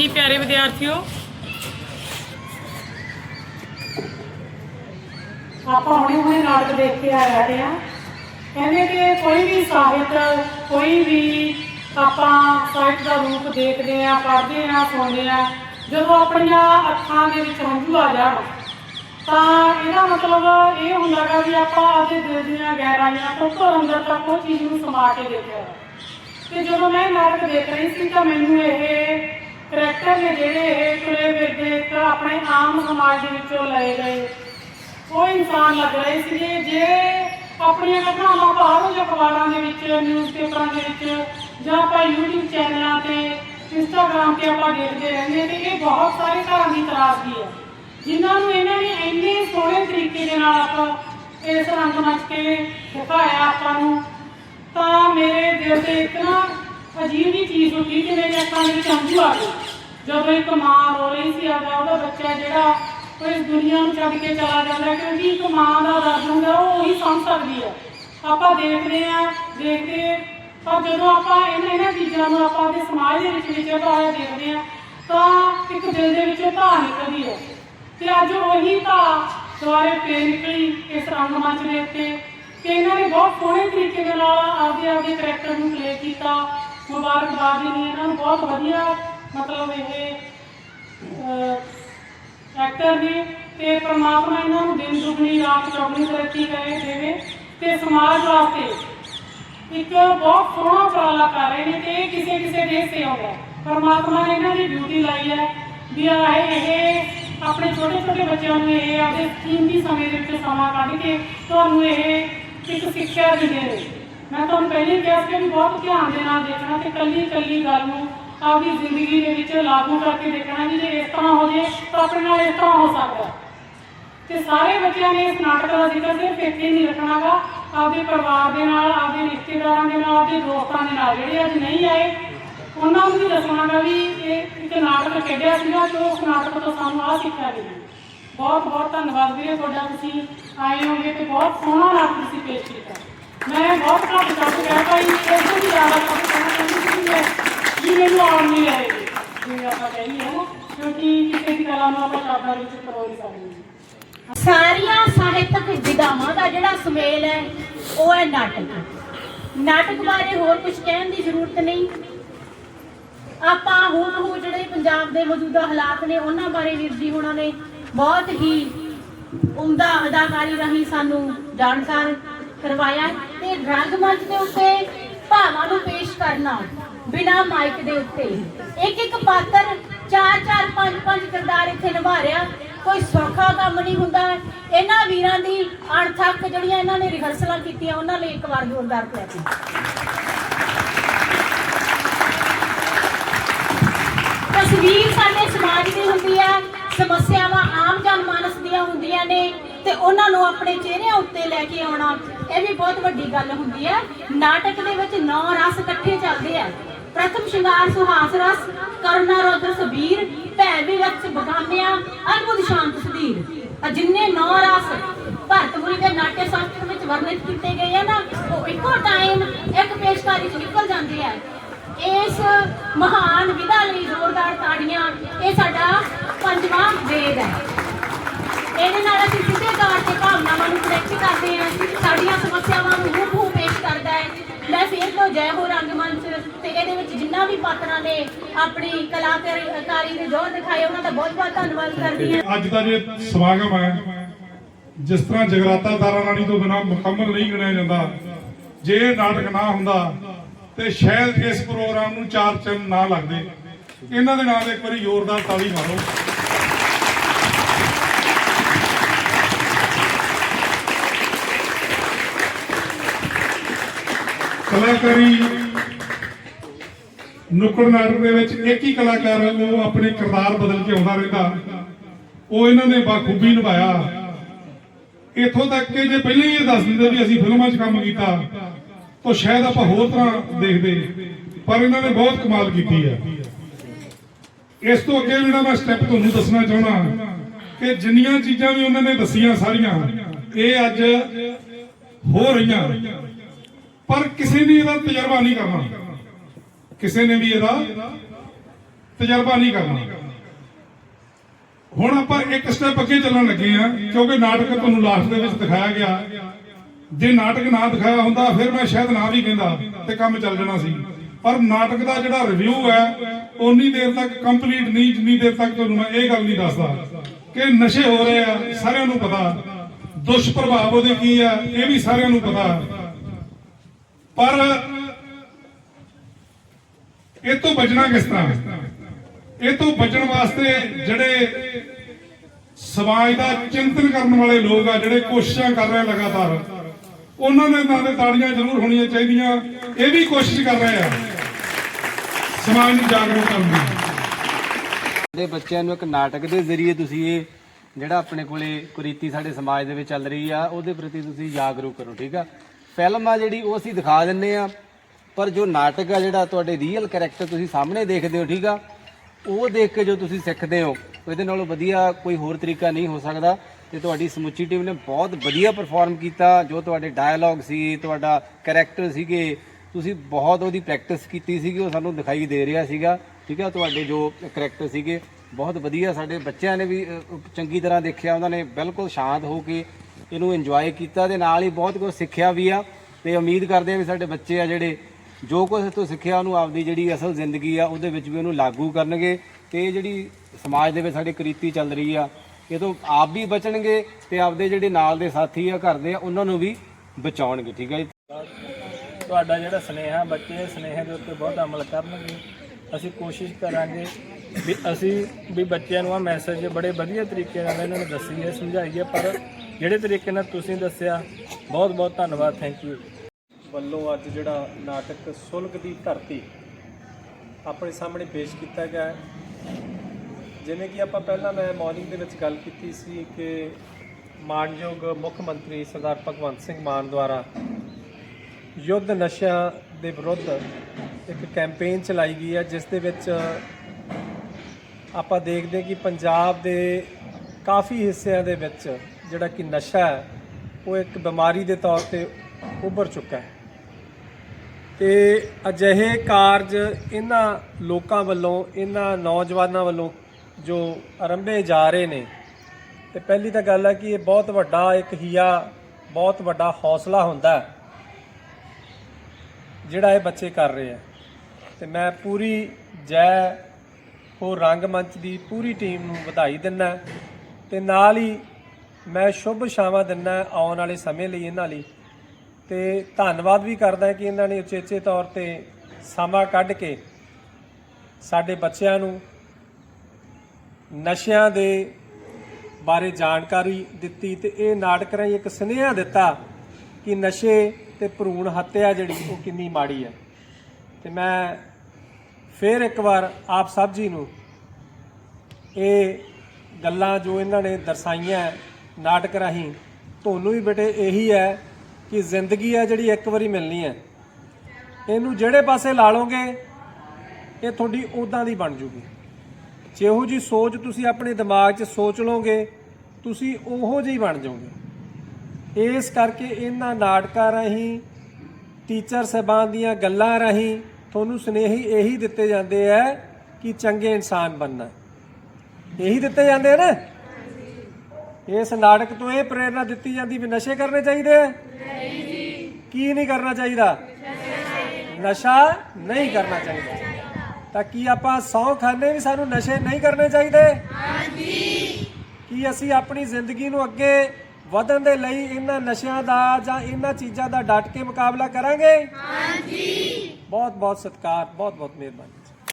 ਹਾਂਜੀ, ਪਿਆਰੇ ਵਿਦਿਆਰਥੀਓ। ਆਪਾਂ ਹੁਣੇ ਹੁਣੇ ਨਾਟਕ ਦੇਖ ਕੇ ਆਏ ਰਹੇ ਆ ਕਹਿੰਦੇ ਕਿ ਕੋਈ ਵੀ ਸਾਹਿਤ, ਕੋਈ ਵੀ ਆਪਾਂ ਸਾਹਿਤ ਦਾ ਰੂਪ ਦੇਖਦੇ ਆ ਪੜ੍ਹਦੇ ਆ ਸੁਣਦੇ ਆ ਜਦੋਂ ਆਪਣੀਆਂ ਅੱਖਾਂ ਦੇ ਵਿੱਚ ਹੰਝੂ ਆ ਜਾਣ, ਤਾਂ ਇਹਦਾ ਮਤਲਬ ਇਹ ਹੁੰਦਾਗਾ ਵੀ ਆਪਾਂ ਆਪਦੇ ਦਿਲ ਦੀਆਂ ਗਹਿਰਾਈਆਂ ਤੋਂ ਘਰ ਅੰਦਰ ਤੱਕ ਉਹ ਚੀਜ਼ ਨੂੰ ਸਮਾ ਕੇ ਦੇਖਿਆ। ਤੇ ਜਦੋਂ ਮੈਂ ਇਹ ਨਾਟਕ ਦੇਖ ਰਹੀ ਸੀ ਤਾਂ ਮੈਨੂੰ ਇਹ ਕਰੈਕਟਰ ਨੇ ਜਿਹੜੇ ਇਹ ਤੁਲੇ ਫਿਰਦੇ ਇੱਕ ਆਪਣੇ ਆਮ ਸਮਾਜ ਦੇ ਵਿੱਚੋਂ ਲਏ ਗਏ। ਉਹ ਇਨਸਾਨ ਲੱਗ ਰਹੇ ਸੀਗੇ। ਜੇ ਆਪਣੀਆਂ ਘਟਨਾਵਾਂ ਬਾਹਰੋਂ ਜਾਂ ਅਖਬਾਰਾਂ ਦੇ ਵਿੱਚ ਨਿਊਜ਼ਪੇਪਰਾਂ ਦੇ ਵਿੱਚ, ਜਾਂ ਆਪਾਂ YouTube ਚੈਨਲਾਂ ਤੇ, Instagram ਤੇ ਆਪਾਂ ਦੇਖਦੇ ਰਹਿੰਦੇ ਤੇ ਇਹ ਬਹੁਤ ਸਾਰੇ ਘਰਾਂ ਦੀ ਤਰਾਸਦੀ ਹੈ। ਜਿਨ੍ਹਾਂ ਨੂੰ ਇਹਨਾਂ ਨੇ ਇੰਨੇ ਸੋਹਣੇ ਤਰੀਕੇ ਦੇ ਨਾਲ ਆਪਾਂ ਇਸ ਰੰਗ ਮੰਚ ਕੇ ਦਿਖਾਇਆ ਆਪਾਂ ਨੂੰ, ਤਾਂ ਮੇਰੇ ਦਿਲ ਤੇ ਇਤਨਾ ਅਜੀਬ ਜਿਹੀ ਚੀਜ਼ ਉੱਠੀ ਕਿ ਮੇਰੇ ਅੱਖਾਂ ਦੇ ਵਿੱਚ ਹੰਝੂ ਆ ਗਏ ਜਦੋਂ ਇੱਕ ਮਾਂ ਰੋ ਰਹੀ ਸੀ ਆਦਾ ਉਹਦਾ ਬੱਚਾ ਜਿਹੜਾ ਉਹ ਇਸ ਦੁਨੀਆ ਨੂੰ ਛੱਡ ਕੇ ਚਲਾ ਜਾਂਦਾ, ਕਿਉਂਕਿ ਇੱਕ ਮਾਂ ਦਾ ਦਰਦ ਹੁੰਦਾ, ਉਹ ਉਹੀ ਸਮਝ ਸਕਦੀ ਹੈ ਆਪਾਂ ਦੇਖਦੇ ਆ ਦੇਖਦੇ ਪਰ ਜਦੋਂ ਆਪਾਂ ਇਹਨਾਂ ਇਹਨਾਂ ਚੀਜ਼ਾਂ ਨੂੰ ਆਪਾਂ ਦੇ ਸਮਾਜ ਦੇ ਵਿੱਚ ਵਿਚਰਦਾ ਦੇਖਦੇ ਆ ਤਾਂ ਇੱਕ ਦਿਲ ਦੇ ਵਿੱਚੋਂ ਧਾਰ ਨਿਕਲਦੀ ਹੈ ਤੇ ਅੱਜ ਉਹੀ ਧਾਰ ਦੁਆਰੇ ਫੇਰ ਨਿਕਲੀ ਇਸ ਰੰਗ ਮੰਚ ਦੇ ਉੱਤੇ ਕਿ ਇਹਨਾਂ ਨੇ ਬਹੁਤ ਸੋਹਣੇ ਤਰੀਕੇ ਦੇ ਨਾਲ ਆਪਦੇ ਆਪਦੇ ਕਰੈਕਟਰ ਨੂੰ ਪਲੇ ਕੀਤਾ। ਮੁਬਾਰਕਬਾਦ ਜੀ ਨੇ ਇਹਨਾਂ ਨੂੰ, ਬਹੁਤ ਵਧੀਆ ਮਤਲਬ ਇਹ ਐਕਟਰ ਨੇ ਤੇ ਪ੍ਰਮਾਤਮਾ ਇਹਨਾਂ ਨੂੰ ਦਿਨ ਦੁਗਣੀ, ਰਾਤ ਚੌਗਣੀ ਤਰੱਕੀ ਕਰੇ, ਦੇਵੇ ਤੇ ਸਮਾਜ ਵਾਸਤੇ ਇੱਕ ਬਹੁਤ ਸੋਹਣਾ ਉਪਰਾਲਾ ਕਰ ਰਹੇ ਨੇ ਤੇ ਇਹ ਕਿਸੇ ਕਿਸੇ ਦੇਸ਼ ਤੇ ਆਉਂਦਾ ਪਰਮਾਤਮਾ ਨੇ ਇਹਨਾਂ ਦੀ ਡਿਊਟੀ ਲਾਈ ਹੈ ਵੀ ਆ ਇਹ ਆਪਣੇ ਛੋਟੇ ਛੋਟੇ ਬੱਚਿਆਂ ਨੂੰ ਇਹ ਆਪਦੇ ਕੀਮਤੀ ਸਮੇਂ ਦੇ ਵਿੱਚ ਸਮਾਂ ਕੱਢ ਕੇ ਤੁਹਾਨੂੰ ਇਹ ਇੱਕ ਸਿੱਖਿਆ ਦਿੰਦੇ ਨੇ ਮੈਂ ਤੁਹਾਨੂੰ ਪਹਿਲੇ ਕਿਹਾ ਸੀ ਕਿ ਬਹੁਤ ਧਿਆਨ ਦੇ ਨਾਲ ਦੇਖਣਾ ਤੇ ਕੱਲੀ ਕੱਲੀ ਗੱਲ ਨੂੰ ਆਪਦੀ ਜ਼ਿੰਦਗੀ ਦੇ ਵਿੱਚ ਲਾਗੂ ਕਰਕੇ ਦੇਖਣਾ ਜੀ ਜੇ ਇਸ ਤਰ੍ਹਾਂ ਹੋ ਜੇ ਤਾਂ ਆਪਣੇ ਨਾਲ ਇਸ ਤਰ੍ਹਾਂ ਹੋ ਸਕਦਾ। ਹੈ। ਤੇ ਸਾਰੇ ਬੱਚਿਆਂ ਨੇ ਇਸ ਨਾਟਕ ਦਾ ਜ਼ਿਕਰ ਸਿਰਫ ਇੱਥੇ ਹੀ ਨਹੀਂ ਰੱਖਣਾਗਾ ਆਪਦੇ ਪਰਿਵਾਰ ਦੇ ਨਾਲ, ਆਪਦੇ ਰਿਸ਼ਤੇਦਾਰਾਂ ਦੇ ਨਾਲ, ਆਪਦੇ ਦੋਸਤਾਂ ਦੇ ਨਾਲ। ਜਿਹੜੇ ਅੱਜ ਨਹੀਂ ਆਏ, ਉਹਨਾਂ ਨੂੰ ਵੀ ਦੱਸਣਾਗਾ ਵੀ ਇਹ ਇੱਕ ਨਾਟਕ ਖੇਡਿਆ ਸੀਗਾ ਤੇ ਉਸ ਨਾਟਕ ਤੋਂ ਸਾਨੂੰ ਆਹ ਸਿੱਖਿਆ ਮਿਲੀ। ਬਹੁਤ ਬਹੁਤ ਧੰਨਵਾਦ ਵੀਰੇ, ਤੁਹਾਡਾ ਤੁਸੀਂ ਆਏ ਹੋਗੇ ਤੇ ਬਹੁਤ ਸੋਹਣਾ ਨਾਟਕ ਤੁਸੀਂ ਪੇਸ਼ ਕੀਤਾ। ਮੈਂ ਬਹੁਤ ਘੱਟ ਸ਼ਬਦ ਕਹਿ ਪਾਈ ਇਸ ਤੋਂ ਜ਼ਿਆਦਾ ਸ਼ਬਦ ਕਹਿਣਾ ਚਾਹੁੰਦੀ ਸੀ ਕਿ ਮੈਨੂੰ ਆਉਣ ਨਹੀਂ ਰਹੇਗੀ ਜਿਵੇਂ ਆਪਾਂ ਕਹੀਏ ਹੈ ਕਿਉਂਕਿ ਕਿਸੇ ਦੀ ਕਲਾ ਨੂੰ ਆਪਾਂ ਸ਼ਬਦਾਂ ਵਿੱਚ ਪਰੋ ਨਹੀਂ ਸਕਦੇ ਸਾਰੀਆਂ ਸਾਹਿਤਕ ਵਿਧਾਵਾਂ ਦਾ ਜਿਹੜਾ ਸੁਮੇਲ ਹੈ, ਉਹ ਹੈ ਨਾਟਕ। ਨਾਟਕ ਬਾਰੇ ਹੋਰ ਕੁਝ ਕਹਿਣ ਦੀ ਜ਼ਰੂਰਤ ਨਹੀਂ। ਆਪਾਂ ਹੁਣ ਹੋ ਜਿਹੜੇ ਪੰਜਾਬ ਦੇ ਮੌਜੂਦਾ ਹਾਲਾਤ ਨੇ, ਉਹਨਾਂ ਬਾਰੇ ਵੀਰ ਜੀ ਹੋਣਾ ਨੇ ਬਹੁਤ ਹੀ ਉਮਦਾ ਅਦਾਕਾਰੀ ਰਾਹੀਂ ਸਾਨੂੰ ਜਾਣਕਾਰ ਕਰਵਾਇਆ ਹੈ ਤੇ ਰੰਗਮੰਚ ਦੇ ਉੱਤੇ ਭਾਵਾਂ ਨੂੰ ਪੇਸ਼ ਕਰਨਾ ਬਿਨਾ ਮਾਈਕ ਦੇ ਉੱਤੇ। ਇੱਕ ਇੱਕ ਪਾਤਰ, ਚਾਰ ਚਾਰ, ਪੰਜ ਪੰਜ ਕਿਰਦਾਰ ਇੱਥੇ ਨਿਭਾ ਰਿਹਾ ਕੋਈ ਸੌਖਾ ਕੰਮ ਨਹੀਂ ਹੁੰਦਾ। ਇਹਨਾਂ ਵੀਰਾਂ ਦੀ ਅਣਥੱਕ ਜਿਹੜੀਆਂ ਇਹਨਾਂ ਨੇ ਰਿਹਰਸਲਾਂ ਕੀਤੀਆਂ, ਉਹਨਾਂ ਲਈ ਇੱਕ ਵਾਰ ਜ਼ੋਰਦਾਰ ਕਲੈਪ ਤਸਵੀਰ ਸਾਡੇ ਸਮਾਜ ਦੀ ਹੁੰਦੀ ਹੈ। ਸਮੱਸਿਆਵਾਂ ਆਮ ਜਨ ਮਾਨਸ ਦੀਆਂ ਹੁੰਦੀਆਂ ਨੇ ਤੇ ਉਹਨਾਂ ਨੂੰ ਆਪਣੇ ਚਿਹਰਿਆਂ ਉੱਤੇ ਲੈ ਕੇ ਆਉਣਾ ਇਹ ਵੀ ਬਹੁਤ ਵੱਡੀ ਗੱਲ ਹੁੰਦੀ ਹੈ। ਨਾਟਕ ਦੇ ਵਿੱਚ ਨੌ ਰਸ ਇਕੱਠੇ ਚੱਲਦੇ ਆ। ਪ੍ਰਥਮ ਸ਼ਿੰਗਾਰ, ਸੁਹਾਸ ਰਸ, ਕਰੁਣਾ, ਰੋਦਰ, ਸਬੀਰ, ਭੈ ਵਿਵਕਤ ਬਗਾਨਿਆ, ਅਦਭੁਤ, ਸ਼ਾਂਤ, ਸੁਧੀਰ। ਜਿੰਨੇ ਨੌ ਰਸ ਭਰਤਪੁਰੀ ਦੇ ਨਾਟਯ ਸ਼ਾਸਤਰ ਵਿੱਚ ਵਰਣਿਤ ਕੀਤੇ ਗਏ ਆ ਨਾ, ਉਹ ਇੱਕੋ ਟਾਈਮ ਇੱਕ ਪੇਸ਼ਕਾਰੀ 'ਚ ਨਿਕਲ ਜਾਂਦੇ ਆ। ਇਸ ਮਹਾਨ ਵਿਧਾ ਲਈ ਜ਼ੋਰਦਾਰ ਤਾੜੀਆਂ, ਇਹ ਸਾਡਾ ਪੰਜਵਾਂ ਵੇਦ ਹੈ। ਇਹਦੇ ਨਾਲ ਅਸੀਂ ਸਿੱਧੇ ਤੌਰ ਤੇ ਭਾਵਨਾਵਾਂ ਨੂੰ ਪ੍ਰੈਕਟ ਕਰਦੇ ਹਾਂ। ਜੈ ਹੋ ਰੰਗਮੰਚ ਤੇ ਇਹਦੇ ਵਿੱਚ ਜਿੰਨਾ ਵੀ ਪਾਤਰਾਂ ਨੇ ਆਪਣੀ ਕਲਾਕਾਰੀ ਦੇ ਜੋਰ ਦਿਖਾਏ, ਉਹਨਾਂ ਦਾ ਬਹੁਤ ਬਹੁਤ ਧੰਨਵਾਦ ਕਰਦੀ ਹਾਂ। ਅੱਜ ਦਾ ਜੇ ਸਮਾਗਮ ਹੈ, ਜਿਸ ਤਰ੍ਹਾਂ ਜਗਰਾਤਾ ਤਾਰਾਨਾੜੀ ਤੋਂ ਬਿਨਾ ਮੁਕੰਮਲ ਨਹੀਂ ਗਿਣਿਆ ਜਾਂਦਾ, ਜੇ ਨਾਟਕ ਨਾ ਹੁੰਦਾ, ਤੇ ਸ਼ਾਇਦ ਇਸ ਪ੍ਰੋਗਰਾਮ ਨੂੰ ਚਾਰ ਚੰਨ ਨਾ ਲੱਗਦੇ। ਇਹਨਾਂ ਦੇ ਨਾਲ ਇੱਕ ਵਾਰੀ ਜ਼ੋਰਦਾਰ ਤਾਲੀ ਮਾਰੋ। ਕਲਾਕਾਰੀ ਨੁੱਕੜ ਨਾਟਕ ਦੇ ਵਿੱਚ ਇੱਕ ਹੀ ਕਲਾਕਾਰ ਉਹ ਆਪਣੇ ਕਿਰਦਾਰ ਬਦਲ ਕੇ ਆਉਂਦਾ ਰਹਿੰਦਾ। ਉਹ ਇਹਨਾਂ ਨੇ ਬਾਖੂਬੀ ਨਿਭਾਇਆ। ਇਥੋਂ ਤੱਕ ਕਿ ਜੇ ਪਹਿਲਾਂ ਹੀ ਇਹ ਦੱਸ ਦਿੰਦੇ ਵੀ ਅਸੀਂ ਫਿਲਮਾਂ 'ਚ ਕੰਮ ਕੀਤਾ, ਤਾਂ ਸ਼ਾਇਦ ਆਪਾਂ ਹੋਰ ਤਰ੍ਹਾਂ ਦੇਖਦੇ। ਪਰ ਇਹਨਾਂ ਨੇ ਬਹੁਤ ਕਮਾਲ ਕੀਤੀ ਹੈ। ਇਸ ਤੋਂ ਅੱਗੇ ਜਿਹੜਾ ਮੈਂ ਸਟੈਪ ਤੁਹਾਨੂੰ ਦੱਸਣਾ ਚਾਹੁੰਦਾ, ਕਿ ਜਿੰਨੀਆਂ ਚੀਜ਼ਾਂ ਵੀ ਉਹਨਾਂ ਨੇ ਦੱਸੀਆਂ ਸਾਰੀਆਂ, ਇਹ ਅੱਜ ਹੋ ਰਹੀਆਂ। ਪਰ ਕਿਸੇ ਨੇ ਇਹਦਾ ਤਜਰਬਾ ਨਹੀਂ ਕਰਨਾ। ਕਿਸੇ ਨੇ ਵੀ ਇਹਦਾ ਤਜਰਬਾ ਨਹੀਂ ਕਰਨਾ। ਹੁਣ ਆਪਾਂ ਇੱਕ ਸਟੈਪ ਅੱਗੇ ਚੱਲਣ ਲੱਗੇ ਆ ਕਿਉਂਕਿ ਨਾਟਕ ਤੁਹਾਨੂੰ ਲਾਸਟ ਦੇ ਵਿੱਚ ਦਿਖਾਇਆ ਗਿਆ। ਜੇ ਨਾਟਕ ਨਾ ਦਿਖਾਇਆ ਹੁੰਦਾ, ਫਿਰ ਮੈਂ ਸ਼ਾਇਦ ਨਾ ਵੀ ਕਹਿੰਦਾ ਤੇ ਕੰਮ ਚੱਲ ਜਾਣਾ ਸੀ। ਪਰ ਨਾਟਕ ਦਾ ਜਿਹੜਾ ਰਿਵਿਊ ਹੈ ਉਨੀ ਦੇਰ ਤੱਕ ਕੰਪਲੀਟ ਨਹੀਂ, ਜਿੰਨੀ ਦੇਰ ਤੱਕ ਤੁਹਾਨੂੰ ਮੈਂ ਇਹ ਗੱਲ ਨਹੀਂ ਦੱਸਦਾ। ਕਿ ਨਸ਼ੇ ਹੋ ਰਹੇ ਆ, ਸਾਰਿਆਂ ਨੂੰ ਪਤਾ। ਦੁਸ਼ਪ੍ਰਭਾਵ ਉਹਦੇ ਕੀ ਆ, ਇਹ ਵੀ ਸਾਰਿਆਂ ਨੂੰ ਪਤਾ। ਪਰ ਇਹ ਤੋਂ ਬਚਣਾ ਕਿਸ ਤਰ੍ਹਾਂ ਇਹ ਤੋਂ ਬਚਣ ਵਾਸਤੇ ਜਿਹੜੇ ਸਮਾਜ ਦਾ ਚਿੰਤਨ ਕਰਨ ਵਾਲੇ ਲੋਕ ਆ, ਜਿਹੜੇ ਕੋਸ਼ਿਸ਼ਾਂ ਕਰ ਰਹੇ ਲਗਾਤਾਰ, ਉਹਨਾਂ ਦੇ ਨਾਲ ਦੇ ਤਾੜੀਆਂ ਜ਼ਰੂਰ ਹੋਣੀਆਂ ਚਾਹੀਦੀਆਂ। ਇਹ ਵੀ ਕੋਸ਼ਿਸ਼ ਕਰ ਰਹੇ ਆ ਸਮਾਜ ਨੂੰ ਜਾਗਰੂਕ ਕਰਨ ਦੀ। ਸਾਡੇ ਬੱਚਿਆਂ ਨੂੰ ਇੱਕ ਨਾਟਕ ਦੇ ਜ਼ਰੀਏ ਤੁਸੀਂ ਇਹ ਜਿਹੜਾ ਆਪਣੇ ਕੋਲੇ ਕੁਰੀਤੀ ਸਾਡੇ ਸਮਾਜ ਦੇ ਵਿੱਚ ਚੱਲ ਰਹੀ ਆ, ਉਹਦੇ ਪ੍ਰਤੀ ਤੁਸੀਂ ਜਾਗਰੂਕ ਕਰੋ, ਠੀਕ ਆ? ਫਿਲਮ ਆ ਜਿਹੜੀ ਉਹ ਅਸੀਂ ਦਿਖਾ ਦਿੰਨੇ ਆ। ਪਰ ਜੋ ਨਾਟਕ ਆ ਜਿਹੜਾ ਤੁਹਾਡੇ ਰੀਅਲ ਕੈਰੈਕਟਰ ਤੁਸੀਂ ਸਾਹਮਣੇ ਦੇਖਦੇ ਹੋ, ਠੀਕ ਆ? ਉਹ ਦੇਖ ਕੇ ਜੋ ਤੁਸੀਂ ਸਿੱਖਦੇ ਹੋ ਇਹਦੇ ਨਾਲੋਂ ਵਧੀਆ ਕੋਈ ਹੋਰ ਤਰੀਕਾ ਨਹੀਂ ਹੋ ਸਕਦਾ। ਤੇ ਤੁਹਾਡੀ ਸਮੁੱਚੀ ਟੀਮ ਨੇ ਬਹੁਤ ਵਧੀਆ ਪਰਫਾਰਮ ਕੀਤਾ। ਜੋ ਤੁਹਾਡੇ ਡਾਇਲੌਗ ਸੀ, ਤੁਹਾਡਾ ਕੈਰੈਕਟਰ ਸੀਗੇ, ਤੁਸੀਂ ਬਹੁਤ ਉਹਦੀ ਪ੍ਰੈਕਟਿਸ ਕੀਤੀ ਸੀਗੀ, ਉਹ ਸਾਨੂੰ ਦਿਖਾਈ ਦੇ ਰਿਹਾ ਸੀਗਾ। ਠੀਕ ਹੈ ਤੁਹਾਡੇ ਜੋ ਕਰੈਕਟਰ ਸੀਗੇ, ਬਹੁਤ ਵਧੀਆ ਸਾਡੇ ਬੱਚਿਆਂ ਨੇ ਵੀ ਚੰਗੀ ਤਰ੍ਹਾਂ ਦੇਖਿਆ, ਉਹਨਾਂ ਨੇ ਬਿਲਕੁਲ ਸ਼ਾਂਤ ਹੋ ਕੇ ਇਹਨੂੰ ਇੰਜੋਏ ਕੀਤਾ ਤੇ ਨਾਲ ਹੀ ਬਹੁਤ ਕੁਝ ਸਿੱਖਿਆ ਵੀ ਆ। ਤੇ ਉਮੀਦ ਕਰਦੇ ਆ ਵੀ ਸਾਡੇ ਬੱਚੇ ਆ ਜਿਹੜੇ, ਜੋ ਕੁਝ ਤੋਂ ਸਿੱਖਿਆ ਉਹਨੂੰ ਆਪਦੀ ਜਿਹੜੀ ਅਸਲ ਜ਼ਿੰਦਗੀ ਆ, ਉਹਦੇ ਵਿੱਚ ਵੀ ਉਹਨੂੰ ਲਾਗੂ ਕਰਨਗੇ। ਤੇ ਇਹ ਜਿਹੜੀ ਸਮਾਜ ਦੇ ਵਿੱਚ ਸਾਡੀ ਕ੍ਰਿਤੀ ਚੱਲ ਰਹੀ ਆ, ਇਹ ਤੋਂ ਆਪ ਵੀ ਬਚਣਗੇ ਤੇ ਆਪਦੇ ਜਿਹੜੇ ਨਾਲ ਦੇ ਸਾਥੀ ਆ, ਘਰ ਦੇ ਆ, ਉਹਨਾਂ ਨੂੰ ਵੀ ਬਚਾਉਣਗੇ, ਠੀਕ ਹੈ ਜੀ? ਤੁਹਾਡਾ ਜਿਹੜਾ ਸਨੇਹਾ, ਬੱਚੇ ਇਸ ਸਨੇਹ ਦੇ ਉੱਤੇ ਬਹੁਤ ਅਮਲ ਕਰਨਗੇ। ਅਸੀਂ ਕੋਸ਼ਿਸ਼ ਕਰਾਂਗੇ ਵੀ ਅਸੀਂ ਵੀ ਬੱਚਿਆਂ ਨੂੰ ਆ ਮੈਸੇਜ ਬੜੇ ਵਧੀਆ ਤਰੀਕੇ ਨਾਲ ਇਹਨਾਂ ਨੂੰ ਦੱਸੀਏ, ਸਮਝਾਈਏ, ਪਰ ਜਿਹੜੇ ਤਰੀਕੇ ਨਾਲ ਤੁਸੀਂ ਦੱਸਿਆ, ਬਹੁਤ ਬਹੁਤ ਧੰਨਵਾਦ ਥੈਂਕ ਯੂ ਵੱਲੋਂ ਅੱਜ ਜਿਹੜਾ ਨਾਟਕ ਸੁਲਗ ਦੀ ਧਰਤੀ ਆਪਣੇ ਸਾਹਮਣੇ ਪੇਸ਼ ਕੀਤਾ ਗਿਆ ਹੈ। ਜਿਵੇਂ ਕਿ ਆਪਾਂ ਪਹਿਲਾਂ ਮੈਂ ਮਾਰਨਿੰਗ ਦੇ ਵਿੱਚ ਗੱਲ ਕੀਤੀ ਸੀ ਕਿ ਮਾਨਯੋਗ ਮੁੱਖ ਮੰਤਰੀ ਸਰਦਾਰ ਭਗਵੰਤ ਸਿੰਘ ਮਾਨ ਦੁਆਰਾ ਯੁੱਧ ਨਸ਼ਿਆਂ ਦੇ ਵਿਰੁੱਧ ਇੱਕ ਕੈਂਪੇਨ ਚਲਾਈ ਗਈ ਹੈ, ਜਿਸ ਦੇ ਵਿੱਚ ਆਪਾਂ ਦੇਖਦੇ ਕਿ ਪੰਜਾਬ ਦੇ ਕਾਫੀ ਹਿੱਸਿਆਂ ਦੇ ਵਿੱਚ ਜਿਹੜਾ ਕਿ ਨਸ਼ਾ ਹੈ, ਉਹ ਇੱਕ ਬਿਮਾਰੀ ਦੇ ਤੌਰ ਤੇ ਉੱਭਰ ਚੁੱਕਾ ਹੈ। ਤੇ ਅਜਿਹੇ ਕਾਰਜ ਇਹਨਾਂ ਲੋਕਾਂ ਵੱਲੋਂ, ਇਹਨਾਂ ਨੌਜਵਾਨਾਂ ਵੱਲੋਂ ਜੋ ਆਰੰਭੇ ਜਾ ਰਹੇ ਨੇ, ਤੇ ਪਹਿਲੀ ਤਾਂ ਗੱਲ ਹੈ ਕਿ ਇਹ ਬਹੁਤ ਵੱਡਾ ਇੱਕ ਹੀਆ, ਬਹੁਤ ਵੱਡਾ ਹੌਸਲਾ ਹੁੰਦਾ ਹੈ, ਜਿਹੜਾ ਇਹ ਬੱਚੇ ਕਰ ਰਹੇ ਆ ਤੇ ਮੈਂ ਪੂਰੀ ਜੈ ਹੋ ਰੰਗਮੰਚ ਦੀ ਪੂਰੀ ਟੀਮ ਨੂੰ ਵਧਾਈ ਦਿੰਦਾ ਤੇ ਨਾਲ ਹੀ ਮੈਂ ਸ਼ੁਭ ਛਾਵਾਂ ਦਿੰਦਾ ਆਉਣ ਵਾਲੇ ਸਮੇਂ ਲਈ ਇਹਨਾਂ ਲਈ। ਤੇ ਧੰਨਵਾਦ ਵੀ ਕਰਦਾ ਕਿ ਇਹਨਾਂ ਨੇ ਉਚੇਚੇ ਤੌਰ ਤੇ ਸਮਾਂ ਕੱਢ ਕੇ ਸਾਡੇ ਬੱਚਿਆਂ ਨੂੰ ਨਸ਼ਿਆਂ ਦੇ ਬਾਰੇ ਜਾਣਕਾਰੀ ਦਿੱਤੀ ਤੇ ਇਹ ਨਾਟਕ ਰਾਹੀਂ ਇੱਕ ਸੁਨੇਹਾ ਦਿੱਤਾ ਕਿ ਨਸ਼ੇ ਤੇ ਭਰੂਣ ਹੱਤਿਆ ਜਿਹੜੀ ਉਹ ਕਿੰਨੀ ਮਾੜੀ ਹੈ। ਤੇ ਮੈਂ ਫਿਰ ਇੱਕ ਵਾਰ ਆਪ ਸਭ ਜੀ ਨੂੰ ਇਹ ਗੱਲਾਂ ਜੋ ਇਹਨਾਂ ਨੇ ਦਰਸਾਈਆਂ ਨਾਟਕ ਰਾਹੀਂ। ਤੁਹਾਨੂੰ ਵੀ ਬੇਟੇ ਇਹੀ ਹੈ ਕਿ ਜ਼ਿੰਦਗੀ ਹੈ ਜਿਹੜੀ ਇੱਕ ਵਾਰੀ ਮਿਲਣੀ ਹੈ। ਇਹਨੂੰ ਜਿਹੜੇ ਪਾਸੇ ਲਾ ਲਓਗੇ, ਇਹ ਤੁਹਾਡੀ ਉਦਾਂ ਦੀ ਬਣ ਜੂਗੀ। ਜਿਹੋ ਜੀ ਸੋਚ ਤੁਸੀਂ ਆਪਣੇ ਦਿਮਾਗ 'ਚ ਸੋਚ ਲਓਗੇ, ਤੁਸੀਂ ਉਹੋ ਜਿਹੀ ਬਣ ਜਾਓਗੇ। ਇਸ ਕਰਕੇ ਇਹਨਾਂ ਨਾਟਕਾਂ ਰਾਹੀਂ, ਟੀਚਰ ਸਾਹਿਬਾਨ ਦੀਆਂ ਗੱਲਾਂ ਰਾਹੀਂ ਤੁਹਾਨੂੰ ਸੁਨੇਹੀ ਇਹੀ ਦਿੱਤੇ ਜਾਂਦੇ ਆ ਕਿ ਚੰਗੇ ਇਨਸਾਨ ਬਣਨਾ। ਇਹੀ ਦਿੱਤੇ ਜਾਂਦੇ ਆ ਨਾ? ਇਸ ਨਾਟਕ ਤੋਂ ਇਹ ਪ੍ਰੇਰਣਾ ਦਿੱਤੀ ਜਾਂਦੀ ਵੀ ਨਸ਼ੇ ਕਰਨੇ ਚਾਹੀਦੇ ਨਹੀਂ ਜੀ ਕੀ ਨਹੀਂ ਕਰਨਾ ਚਾਹੀਦਾ? ਨਸ਼ਾ ਨਹੀਂ ਕਰਨਾ ਚਾਹੀਦਾ। ਤਾਂ ਕੀ ਆਪਾਂ ਸੌ ਖਾਨੇ ਵੀ ਸਾਨੂੰ ਨਸ਼ੇ ਨਹੀਂ ਕਰਨੇ ਚਾਹੀਦੇ? ਹਾਂਜੀ ਕੀ ਅਸੀਂ ਆਪਣੀ ਜ਼ਿੰਦਗੀ ਨੂੰ ਅੱਗੇ ਵਧਣ ਦੇ ਲਈ ਇਹਨਾਂ ਨਸ਼ਿਆਂ ਦਾ ਜਾਂ ਇਹਨਾਂ ਚੀਜ਼ਾਂ ਦਾ ਡਟ ਕੇ ਮੁਕਾਬਲਾ ਕਰਾਂਗੇ? ਹਾਂਜੀ। ਬਹੁਤ ਬਹੁਤ ਸਤਿਕਾਰ ਬਹੁਤ ਬਹੁਤ ਮਿਹਰਬਾਨੀ।